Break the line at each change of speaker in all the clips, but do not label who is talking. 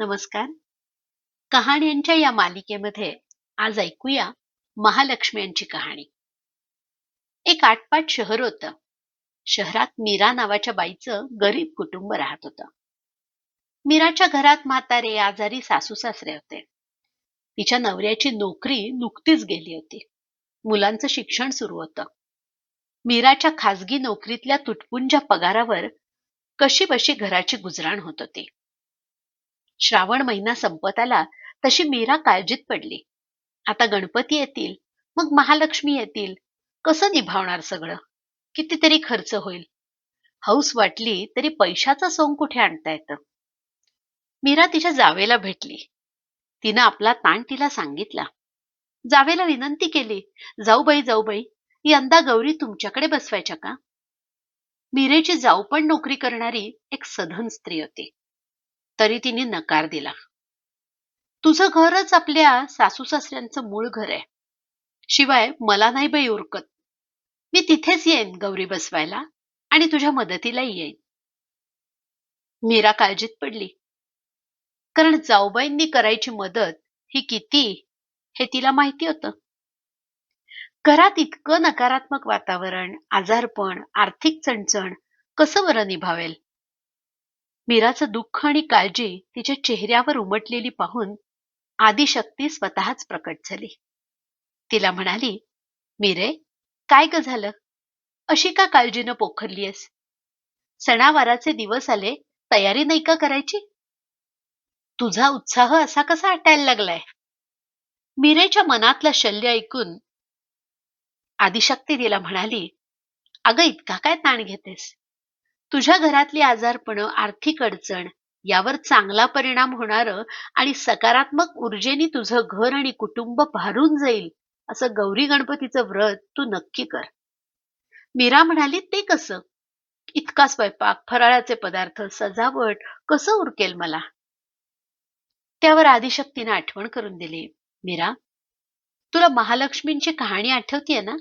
नमस्कार. कहाण्यांच्या या मालिकेमध्ये आज ऐकूया महालक्ष्मी यांची कहाणी. एक आटपाट शहर होतं. शहरात मीरा नावाच्या बाईचं गरीब कुटुंब राहत होतं. मीराच्या घरात म्हातारे आजारी सासू सासरे होते. तिच्या नवऱ्याची नोकरी नुकतीच गेली होती. मुलांचं शिक्षण सुरू होतं. मीराच्या खासगी नोकरीतल्या तुटपुंज्या पगारावर कशी बशी घराची गुजराण होत होती. श्रावण महिना संपत आला तशी मीरा काळजीत पडली. आता गणपती येतील मग महालक्ष्मी येतील कसं निभावणार सगळं? कितीतरी खर्च होईल. हौस वाटली तरी पैशाचा सोंग कुठे आणता येतं? मीरा तिच्या जावेला भेटली. तिनं आपला ताण तिला सांगितला. जावेला विनंती केली जाऊबाई जाऊबाई यंदा गौरी तुमच्याकडे बसवायच्या का? मीरेची जाऊ पण नोकरी करणारी एक सधन स्त्री होती. तरी तिने नकार दिला. तुझं घरच आपल्या सासू सासऱ्यांचं मूळ घर आहे. शिवाय मला नाही बाई उरकत. मी तिथेच येईन गौरी बसवायला आणि तुझ्या मदतीलाही येईन. मीरा काळजीत पडली. कारण जाऊबाईंनी करायची मदत ही किती हे तिला माहिती होतं. घरात इतकं नकारात्मक वातावरण आजारपण आर्थिक चणचण कसं बरं निभावेल? मीराचं दुःख आणि काळजी तिच्या चेहऱ्यावर उमटलेली पाहून आदिशक्ती स्वतःच प्रकट झाली. तिला म्हणाली मीरे काय ग झालं? अशी का काळजीनं पोखरलीयस? सणावाराचे दिवस आले तयारी नाही का करायची? तुझा उत्साह असा कसा आटायला लागलाय? मीरेच्या मनातलं शल्य ऐकून आदिशक्ती तिला म्हणाली अगं इतका काय ताण घेतेस? तुझ्या घरातली आजारपणं आर्थिक अडचण यावर चांगला परिणाम होणार आणि सकारात्मक ऊर्जेने तुझं घर आणि कुटुंब भारून जाईल असं गौरी गणपतीचं व्रत तू नक्की कर. मीरा म्हणाली ते कसं? इतका स्वयंपाक फराळाचे पदार्थ सजावट कसं उरकेल मला? त्यावर आदिशक्तीने आठवण करून दिली. मीरा तुला महालक्ष्मींची कहाणी आठवतीये ना?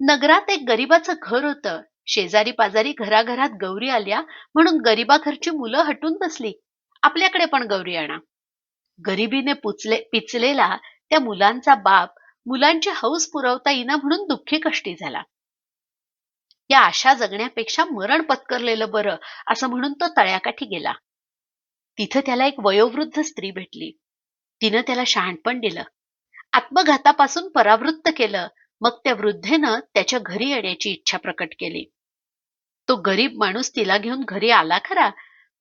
नगरात एक गरीबाचं घर होतं. शेजारी पाजारी घराघरात गौरी आल्या म्हणून गरिबाघरची मुलं हटून बसली. आपल्याकडे पण गौरी आणा. गरिबीने पुचले पिचलेला त्या मुलांचा बाप मुलांची हौस पुरवता येईना म्हणून दुःखी कष्टी झाला. या आशा जगण्यापेक्षा मरण पत्करलेलं बरं असं म्हणून तो तळ्याकाठी गेला. तिथं त्याला एक वयोवृद्ध स्त्री भेटली. तिनं त्याला शहाणपण दिलं. आत्मघातापासून परावृत्त केलं. मग त्या वृद्धेनं त्याच्या घरी येण्याची इच्छा प्रकट केली. तो गरीब माणूस तिला घेऊन घरी आला खरा.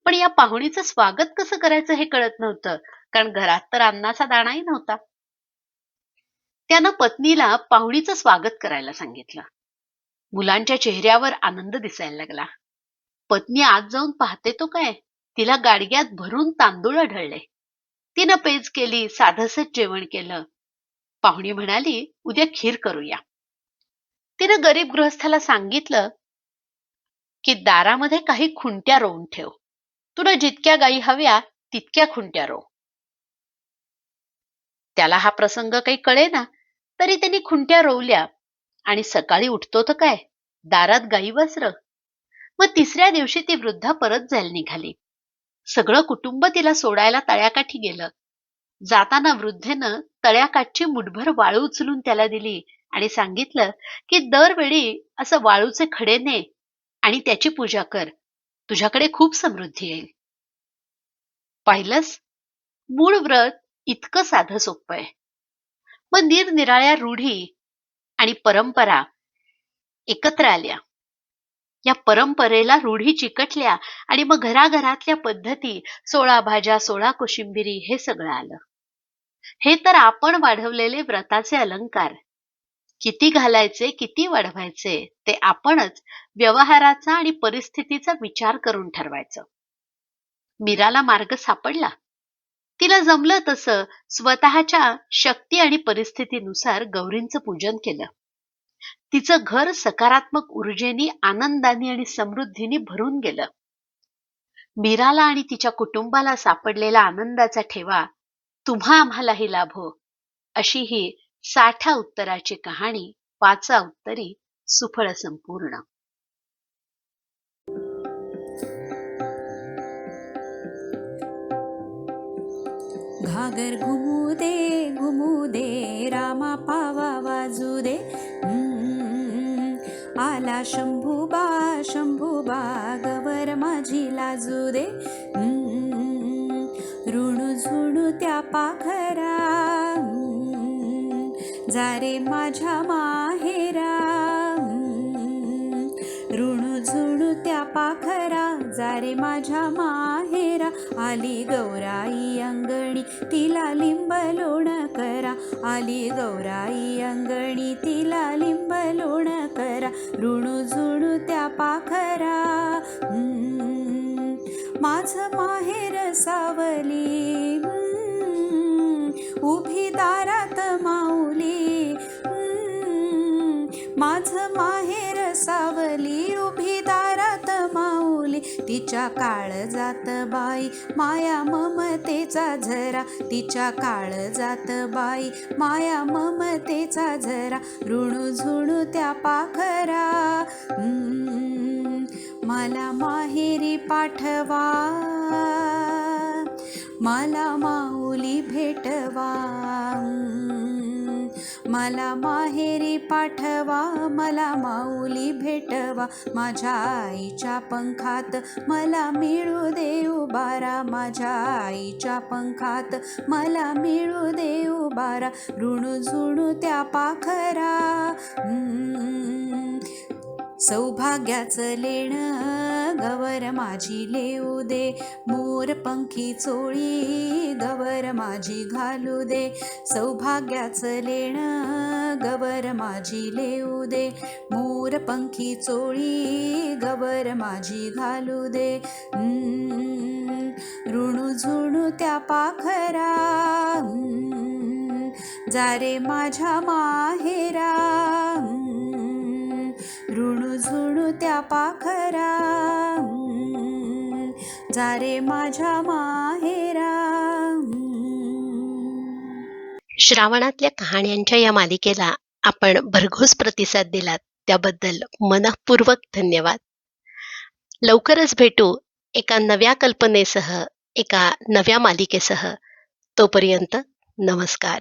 पण या पाहुणीचं स्वागत कसं करायचं हे कळत नव्हतं कारण घरात तर अन्नाचा दाणाही नव्हता. त्यानं पत्नीला पाहुणीचं स्वागत करायला सांगितलं. मुलांच्या चेहऱ्यावर आनंद दिसायला लागला. पत्नी आज जाऊन पाहते तो काय? तिला गाडग्यात भरून तांदूळ आढळले. तिनं पेज केली साधसच जेवण केलं. पाहुणी म्हणाली उद्या खीर करूया. तिनं गरीब गृहस्थाला सांगितलं की दारामध्ये काही खुंट्या रोवून ठेव. तुला जितक्या गायी हव्या तितक्या खुंट्या रोव. त्याला हा प्रसंग काही कळे ना तरी त्यांनी खुंट्या रोवल्या आणि सकाळी उठतो तर काय? दारात गाई वसर. मग तिसऱ्या दिवशी ती वृद्धा परत जायला निघाली. सगळं कुटुंब तिला सोडायला तळ्याकाठी गेलं. जाताना वृद्धेनं तळ्याकाठची मुठभर वाळू उचलून त्याला दिली आणि सांगितलं की दरवेळी असं वाळूचे खडे ने आणि त्याची पूजा कर. तुझ्याकडे खूप समृद्धी येईल. पाहिलंस? मूळ व्रत इतकं साधं सोपं आहे. मग निरनिराळ्या रूढी आणि परंपरा एकत्र आल्या. या परंपरेला रूढी चिकटल्या आणि मग घराघरातल्या पद्धती सोळा भाज्या सोळा कोशिंबिरी हे सगळं आलं. हे तर आपण वाढवलेले व्रताचे अलंकार. किती घालायचे किती वाढवायचे ते आपणच व्यवहाराचा आणि परिस्थितीचा विचार करून ठरवायचं. मीराला मार्ग सापडला. तिला जमलं तसं स्वतःच्या शक्ती आणि परिस्थितीनुसार गौरींचं पूजन केलं. तिचं घर सकारात्मक ऊर्जेनी आनंदाने आणि समृद्धीने भरून गेलं. मीराला आणि तिच्या कुटुंबाला सापडलेला आनंदाचा ठेवा तुम्हा आम्हालाही लाभो अशी ही साठा उत्तराची कहाणी वाचा उत्तरी सुफळ संपूर्ण.
घागर घुमू दे घुमू दे रामा पावा वाजू दे. हम्म, आला शंभूबा शंभूबा गवर माझी लाजू दे. हम्म, ऋणू झुणू त्या पाखरा जा रे माझ्या माहेरा. हम्म, ऋणू झुणू त्या पाखरा. जा रे माझ्या माहेरा. आली गौराई अंगणी तिला लिंब लोण करा. आली गौराई अंगणी तिला लिंब लोण करा. ऋणू झुणू त्या पाखरा. माझं माहेर सावली. उभी सावली उभी दारात माऊली. तिच्या काळ जात बाई माया ममतेचा झरा. तिच्या काळ जात बाई माया ममतेचा झरा. ऋणू झुणू त्या पाखरा. मला माहेरी पाठवा. मला माऊली भेटवा. मला माहेरी पाठवा मला माऊली भेटवा. माझ्या आईच्या पंखात मला मिळू देऊ बारा. माझ्या आईच्या पंखात मला मिळू देऊ बारा. ऋणू झुणू त्या पाखरा. सौभाग्याचं लेणं गवर माझी लेऊ दे. मोर पंखी चोळी गवर माझी घालू दे. सौभाग्याचं लेणं गवर माझी लेऊ दे. मोर पंखी चोळी गवर माझी घालू दे. हम्म, ऋणू झुणू त्या पाखरा. जारे जा रे माझ्या माहेरा. ऋणू झुणू त्या पाखरा. जा रे माझ्या माहेरा.
श्रावणातल्या कहाण्यांच्या या मालिकेला आपण भरघोस प्रतिसाद दिलात. त्याबद्दल मनपूर्वक धन्यवाद. लवकरच भेटू एका नव्या कल्पनेसह एका नव्या मालिकेसह. तोपर्यंत नमस्कार.